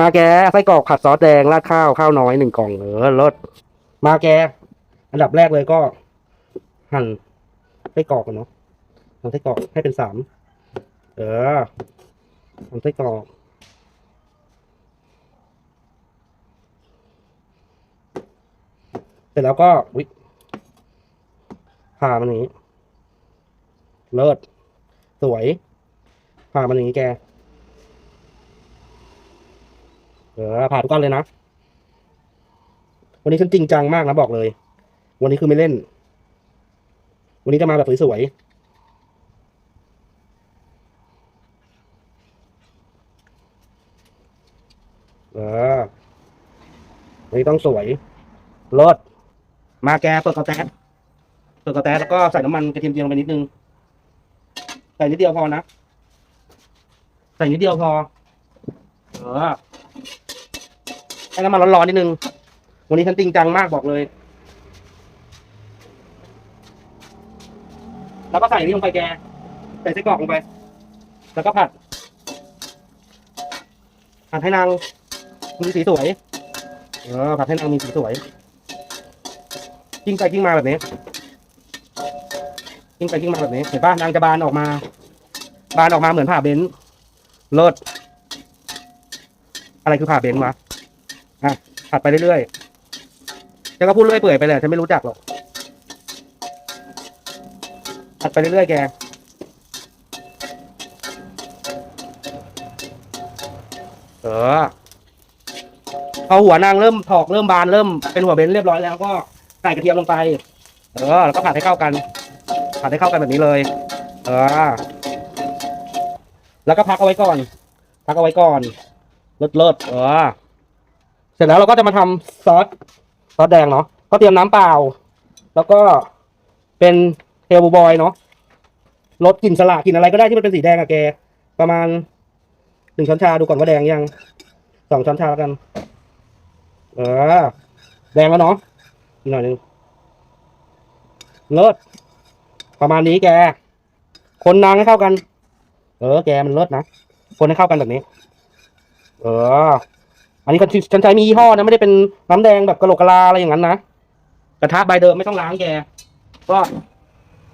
มาแกไส้กรอกผัดซอสแดงราดข้าวข้าวน้อยหนึ่งกล่องเออรสมาแก อันดับแรกเลยก็ หั่นไส้กรอกกันเนาะหั่นไส้กรอกให้เป็นสามเออหั่นไส้กรอกเสร็จแล้วก็วิผ่ามันอย่างนี้ เลิศสวยผ่ามันอย่างนี้แก เออผ่าทุกก้อนเลยนะ วันนี้ฉันจริงจังมากนะบอกเลย วันนี้คือไม่เล่น วันนี้จะมาแบบสวยๆเออวันนี้ต้องสวยรสมาแกเปิดกระแตะเปิดกระแตะแล้วก็ใส่น้ำมันกระเทียมเจียวลงไปนิดนึง ใส่นิดเดียวพอนะ ใส่นิดเดียวพอ เออ ให้น้ำมันร้อนๆนิดนึง วันนี้ฉันจริงจังมากบอกเลย แล้วก็ใส่นี่ลงไปแก ใส่ไส้กรอกลงไป แล้วก็ผัด ผัดให้นางมีสีสวย เออ ผัดให้นางมีสีสวยกิ้งไปกิ้งมาแบบนี้กิ้งไปกิ้งมาแบบนี้ เห็นป่ะนางจะบานออกมา บานออกมาเหมือนผ่าเบนซ์เลิศอะไรคือผ่าเบนซ์วะ อะผัดไปเรื่อยๆแกก็พูดเรื่อยเปื่อยไปเลยฉันไม่รู้จักหรอกผัดไปเรื่อยๆแกเออพอหัวนางเริ่มถอกเริ่มบานเริ่มเป็นหัวเบนซ์เรียบร้อยแล้วก็ใส่กระเทียมลงไป เออ แล้วก็ผัดให้เข้ากัน ผัดให้เข้ากันแบบนี้เลย เออ แล้วก็พักเอาไว้ก่อน พักเอาไว้ก่อนเลิศเลิศเออ ร็จแล้วเราก็จะมาทำซอสซอสแดงเนาะก็เตรียมน้ำเปล่า แล้วก็เป็นเทลบูบอยเนาะรสกลิ่นสละกลิ่นอะไรก็ได้ที่มันเป็นสีแดงอะแก ประมาณหนึ่งช้อนชาดูก่อนว่าแดงยังสองช้อนชาแล้วกัน เออ แดงแล้วเนาะอีกหน่อยหนึงเลิศประมาณนี้แก คนนางให้เข้ากัน เออ แกมันเลิศนะ คนให้เข้ากันแบบนี้ เออ อันนี้ฉันใช้มียี่ห้อนะไม่ได้เป็นน้ำแดงแบบกะโหลกกะลาอะไรอย่างนั้นนะกระทะใบเดิมไม่ต้องล้างแกก็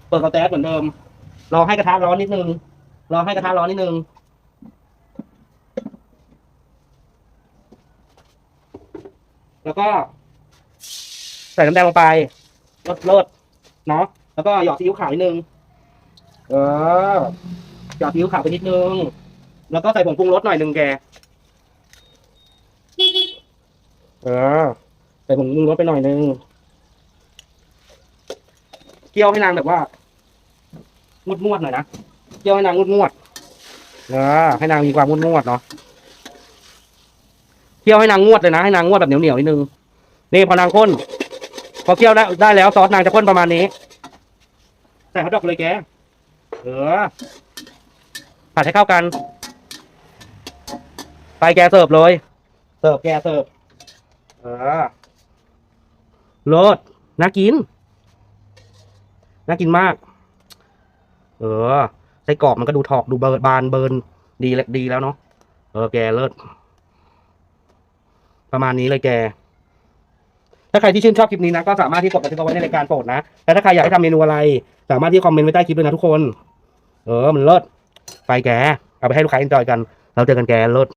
เปิดกระแตสเหมือนเดิมรอให้กระทะร้อนนิดนึงรอให้กระทะร้อนนิดนึงแล้วก็ ใส่น้ำแดงลงไปลดลดเนาะแล้วก็หยอดซีอิ๊วขาวนิดนึง เออหยอดซีอิ๊วขาวไปนิดนึง แล้วก็ใส่ผงปรุงรสหน่อยนึงแก เออใส่ผงปรุงรสไปหน่อยนึงเคี่ยวให้นางแบบว่างวดงวดๆหน่อยนะเคี่ยวให้นางงวดงวดๆเออให้นางมีความงวดงวดๆเนาะเคี่ยวให้นางงวดเลยนะให้นางงวดแบบเหนียวเหนียวๆนิดนึงนี่พอนางข้นพอเคี่ยวได้ได้แล้วซอสนางจะข้นประมาณนี้ใส่ฮอทดอกเลยแกเออผัดให้เข้ากัน ไปแกเสิร์ฟเลย เสิร์ฟแกเสิร์ฟเออรสน่ากิน น่ากินมาก เออไส้กรอกมันก็ดูถอกดูเบิร์บานเบิร์นดีแล้วดีแล้วเนาะเออแกเลิศประมาณนี้เลยแก ถ้าใครที่ชื่นชอบคลิปนี้นะ ก็สามารถที่กดบันทึกเอาไว้ในรายการโปรดนะและถ้าใครอยากให้ทำเมนูอะไร สามารถที่คอมเมนต์ไว้ใต้คลิปเลยนะทุกคน เออมันเลิศไปแก เอาไปให้ลูกค้าเอนจอยกัน เราเจอกันแกเลิศ